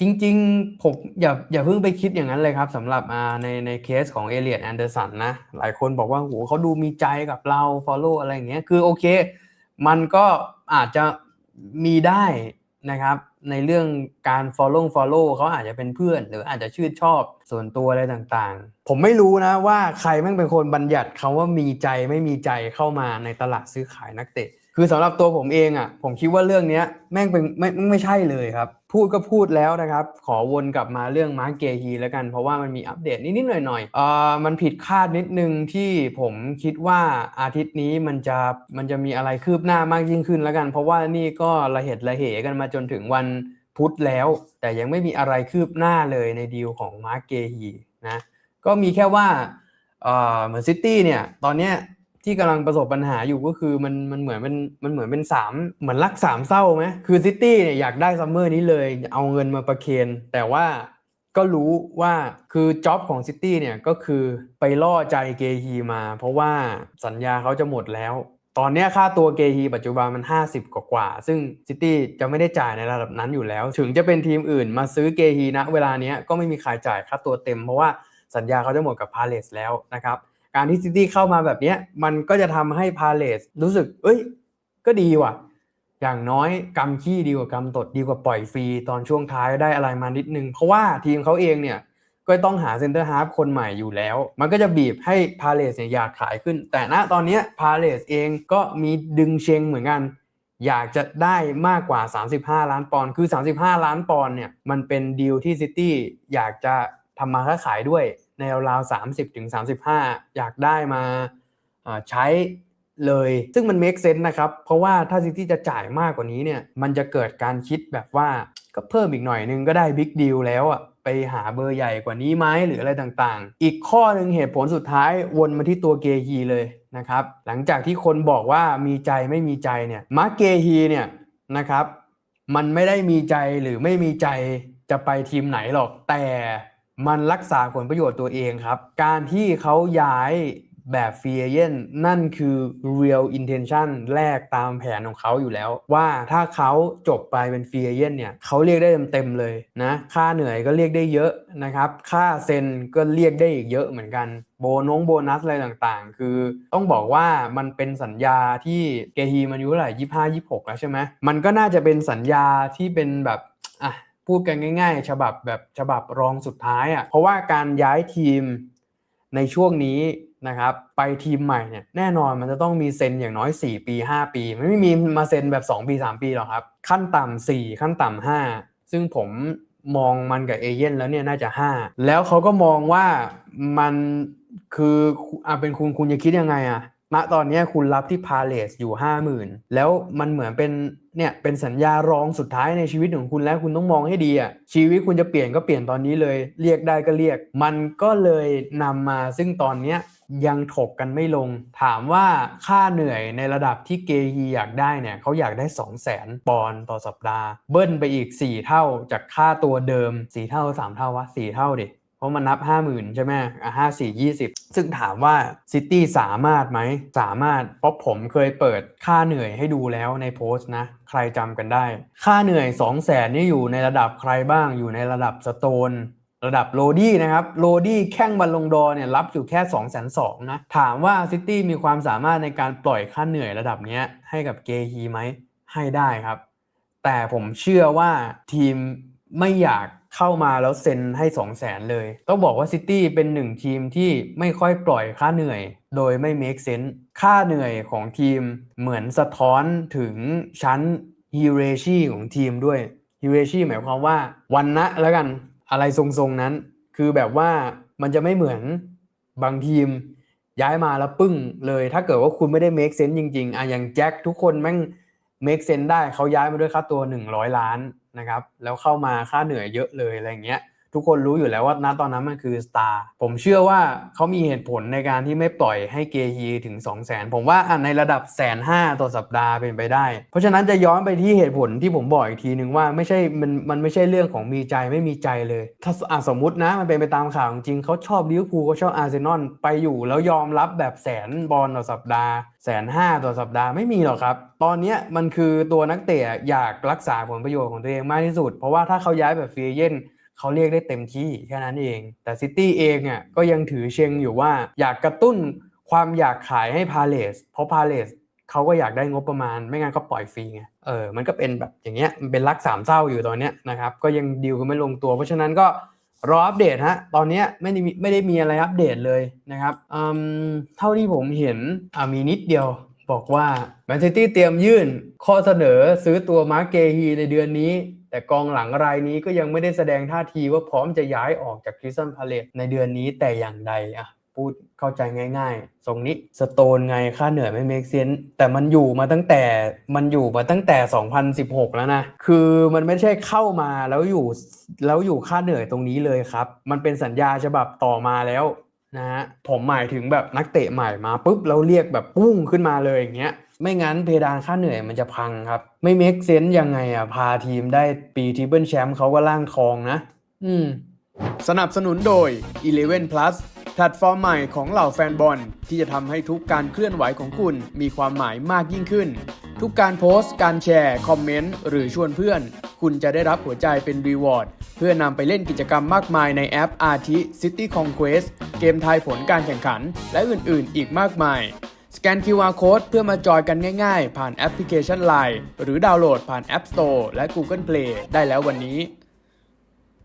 จริง ๆ ผมอย่าอย่าเพิ่งไปคิดอย่างนั้นเลยครับสำหรับอ่าในในเคสของเอเลียดแอนเดอร์สันนะ หลายคนบอกว่าโหเขาดูมีใจกับเรา follow อะไรอย่างเงี้ยคือโอเค มันก็อาจจะมีได้นะครับในเรื่องการ follow follow เขาอาจจะเป็นเพื่อน หรืออาจจะชื่นชอบส่วนตัวอะไรต่างๆ ผมไม่รู้นะว่าใครแม่งเป็นคนบัญญัติคาว่ามีใจไม่มีใจเข้ามาในตลาดซื้อขายนักเตะ คือสำหรับตัวผมเองอะ ผมคิดว่าเรื่องนี้แม่งเป็นไม่ไม่ไม่ใช่เลยครับ พูดก็พูดแล้วนะครับ ขอวนกลับมาเรื่องมาร์กเกฮีแล้วกัน เพราะว่ามันมีอัปเดตนิดๆหน่อยๆเอ่อมันผิดคาดนิดนึงที่ผมคิดว่าอาทิตย์นี้มันจะมันจะมีอะไรคืบหน้ามากยิ่งขึ้นแล้วกัน เพราะว่านี่ก็ระเหตุระเหกันมาจนถึงวันพุธแล้ว แต่ยังไม่มีอะไรคืบหน้าเลยในดีลของมาร์กเกฮีนะก็มีแค่ว่าเอ่อเหมือนซิตี้เนี่ยตอนเนี้ยที่กำลังประสบปัญหาอยู่ก็คือมันมันเหมือนเป็นมันเหมือนเป็นสามเหมือนรักสามเศร้าไหมคือซิตี้เนี่ยอยากได้ซัมเมอร์นี้เลยเอาเงินมาประเคนแต่ว่าก็รู้ว่าคือจ็อบของซิตี้เนี่ยก็คือไปล่อใจเกฮีมา เพราะว่าสัญญาเขาจะหมดแล้ว ตอนนี้ค่าตัวเกฮีปัจจุบันมัน 50 กว่ากว่า ซึ่งซิตี้จะไม่ได้จ่ายในระดับนั้นอยู่แล้ว ถึงจะเป็นทีมอื่นมาซื้อเกฮีนะ เวลาเนี้ยก็ไม่มีใครจ่ายค่าตัวเต็ม เพราะว่าสัญญาเขาจะหมดกับพาเลสแล้วนะครับ การที่ซิตี้เข้ามาแบบนี้มันก็จะทำให้พาเลสรู้สึก เอ้ย ก็ดีว่ะ อย่างน้อยกำขี้ดีกว่ากำตดดีกว่าปล่อยฟรี ตอนช่วงท้ายได้อะไรมานิดนึง เพราะว่าทีมเขาเองเนี่ย ก็ต้องหาเซ็นเตอร์ฮาร์ฟคนใหม่อยู่แล้ว มันก็จะบีบให้พาเลสเนี่ยอยากขายขึ้น แต่ณตอนนี้พาเลสเองก็มีดึงเชงเหมือนกัน อยากจะได้มากกว่า 35 ล้านปอนด์คือ 35 ล้านปอนด์เนี่ยมันเป็นดีลที่ซิตี้อยากจะทำมาค้าขายด้วยในราวๆ30ถึง35 อยากได้มาอ่าใช้เลย ซึ่งมัน make sense นะครับ เพราะว่าถ้าซิตี้จะจ่ายมากกว่านี้เนี่ยมันจะเกิดการคิดแบบว่าก็เพิ่มอีกหน่อยนึงก็ได้บิ๊กดีลแล้วอะ ไปหาเบอร์ใหญ่กว่านี้ไหมหรืออะไรต่างๆ อีกข้อหนึ่งเหตุผลสุดท้ายวนมาที่ตัวเกฮีเลยนะครับ หลังจากที่คนบอกว่ามีใจไม่มีใจเนี่ยมาเกฮีเนี่ยนะครับ มันไม่ได้มีใจหรือไม่มีใจจะไปทีมไหนหรอกแต่มันรักษาผลประโยชน์ตัวเองครับ การที่เขาย้าย แบบฟรีเอเจนนั่นคือ real intention แรกตามแผนของเขาอยู่แล้ว ว่าถ้าเขาจบไปเป็นฟรีเอเจนเนี่ยเขาเรียกได้เต็มๆเลยนะค่าเหนื่อยก็เรียกได้เยอะนะครับ ค่าเซ็นก็เรียกได้อีกเยอะเหมือนกันโบนงโบนัสอะไรต่างๆ คือต้องบอกว่ามันเป็นสัญญาที่เกฮีมันอายุเท่าไหร่ยี่ห้ายี่หกแล้วใช่ไหมมันก็น่าจะเป็นสัญญาที่เป็นแบบอะพูดกันง่าย ๆ ฉบับแบบฉบับรองสุดท้ายอะ่ะเพราะว่าการย้ายทีมในช่วงนี้ นะครับไปทีมใหม่เนี่ยแน่นอนมันจะต้องมีเซ็นอย่างน้อย 4 ปี 5 ปีไม่มีมาเซ็นแบบ 2 ปี 3 ปีหรอกครับ ขั้นต่ำ4ขั้นต่ำ5ซึ่งผมมองมันกับเอเย่นแล้วเนี่ยน่าจะ 5 แล้วเขาก็มองว่ามันคืออะเป็นคุณคุณจะคิดยังไงอะณตอนนี้คุณรับที่พาเลสอยู่ 50,000 แล้วมันเหมือนเป็นเนี่ยเป็นสัญญารองสุดท้ายในชีวิตของคุณแล้วคุณต้องมองให้ดีอะชีวิตคุณจะเปลี่ยนก็เปลี่ยนตอนนี้เลย เรียกได้ก็เรียก มันก็เลยนำมาซึ่งตอนเนี้ย ยังถกกันไม่ลง ถามว่าค่าเหนื่อยในระดับที่เกฮีอยากได้เนี่ยเขาอยากได้ 2 0 0 0 0 0ปอนด์ต่อสัปดาห์ เบิ้ลไปอีก 4 เท่าจากค่าตัวเดิม 4 เท่า 3 เท่าวะ 4 เท่าดิเพราะมันนับ 50,000 ใช่ไหมอะห้าสี่ยี่สิบซึ่งถามว่าซิตี้สามารถไหม สามารถ เพราะผมเคยเปิดค่าเหนื่อยให้ดูแล้วในโพสต์นะ ใครจำกันได้ ค่าเหนื่อย 2 0 0 0 0 0นี่อยู่ในระดับใครบ้าง อยู่ในระดับสโตน ระดับโรดี้นะครับโรดี้แข้งบัลลงดอร์เนี่ยรับอยู่แค่2 2 0 0 0นะถามว่าซิตี้มีความสามารถในการปล่อยค่าเหนื่อยระดับนี้ให้กับเกฮีไหมให้ได้ครับ แต่ผมเชื่อว่าทีมไม่อยากเข้ามาแล้วเซ็นให้ 2 0 0แสนเลย ต้องบอกว่าซิตี้เป็นหนึ่งทีมที่ไม่ค่อยปล่อยค่าเหนื่อย โดยไม่ make sense ค่าเหนื่อยของทีมเหมือนสะท้อนถึงชั้นฮิเรชีของทีมด้วยฮิเรชีหมายความว่าวันนะแล้วกัน อะไรทรงๆนั้น คือแบบว่ามันจะไม่เหมือนบางทีมย้ายมาแล้วปึ้งเลย ถ้าเกิดว่าคุณไม่ได้ make sense จริง ๆอะอย่างแจ็คทุกคนแม่ง make sense ได้เขาย้ายมาด้วยค่าตัว 100 ล้านนะครับ แล้วเข้ามาค่าเหนื่อยเยอะเลยอะไรเงี้ย ทุกคนรู้อยู่แล้วว่าณตอนนั้นมันคือสตาร์ผมเชื่อว่าเขามีเหตุผลในการที่ไม่ปล่อยให้เกฮีถึง 2 0 0 0 0 0ผมว่าในระดับแสนห้าต่อสัปดาห์เป็นไปได้ เพราะฉะนั้นจะย้อนไปที่เหตุผลที่ผมบอกอีกทีหนึ่งว่าไม่ใช่มันมันไม่ใช่เรื่องของมีใจไม่มีใจเลย ถ้าสมมตินะมันเป็นไปตามข่าวจริงเขาชอบลิเวอร์พูลเขาชอบอาร์เซนอลไปอยู่แล้วยอมรับแบบแสนบอลต่อสัปดาห์แสนห้าต่อสัปดาห์ไม่มีหรอกครับ ตอนนี้มันคือตัวนักเตะอยากรักษาผลประโยชน์ของตัวเองมากที่สุด เพราะว่าถ้าเขาย้ายแบบฟรีเย่น เขาเรียกได้เต็มที่แค่นั้นเอง แต่ซิตี้เองอะก็ยังถือเชงอยู่ว่าอยากกระตุ้นความอยากขายให้พาเลสเพราะพาเลสเขาก็อยากได้งบประมาณ ไม่งั้นก็ปล่อยฟรีไงเออมันก็เป็นแบบอย่างเงี้ยมันเป็นรักสามเศร้าอยู่ตอนเนี้ยนะครับก็ยังดีลกันไม่ลงตัว เพราะฉะนั้นก็รออัปเดตฮะตอนเนี้ยไม่ได้มีไม่ได้มีอะไรอัปเดตเลยนะครับเท่าที่ผมเห็นมีนิดเดียวบอกว่าแมนซิตี้เตรียมยื่นข้อเสนอซื้อตัวมาร์เกฮีในเดือนนี้ แต่กองหลังรายนี้ก็ยังไม่ได้แสดงท่าทีว่าพร้อมจะย้ายออกจากคริสตันพาเลตในเดือนนี้แต่อย่างใดอะพูดเข้าใจง่ายๆ ทรงนี้สโตนไงค่าเหนื่อยไม่เมกเซนแต่มันอยู่มาตั้งแต่มันอยู่มาตั้งแต่ 2016 แล้วนะ คือมันไม่ใช่เข้ามาแล้วอยู่แล้วอยู่ค่าเหนื่อยตรงนี้เลยครับ มันเป็นสัญญาฉบับต่อมาแล้วนะฮะผมหมายถึงแบบนักเตะใหม่มาปุ๊บแล้วเรียกแบบปุ้งขึ้นมาเลยอย่างเงี้ย ไม่งั้นเพดานค่าเหนื่อยมันจะพังครับ ไม่เมคเซน s ์ยังไงอะ พาทีมได้ปีทีเบิลแชมป์เขาก็ล่างทองนะ อืม สนับสนุนโดย 11 plus แพลตฟอร์มใหม่ของเหล่าแฟนบอล ที่จะทำให้ทุกการเคลื่อนไหวของคุณมีความหมายมากยิ่งขึ้น ทุกการโพสต์ การแชร์ คอมเมนต์ หรือชวนเพื่อน คุณจะได้รับหัวใจเป็นรีวอร์ดเพื่อนำไปเล่นกิจกรรมมากมายในแอป RT City Conquest เกมทายผลการแข่งขัน และอื่นๆ อีกมากมาย สแกน QR Code เพื่อมาจอยกันง่ายๆ ผ่านแอปพลิเคชัน Line หรือดาวน์โหลดผ่าน App Store และ Google Play ได้แล้ววันนี้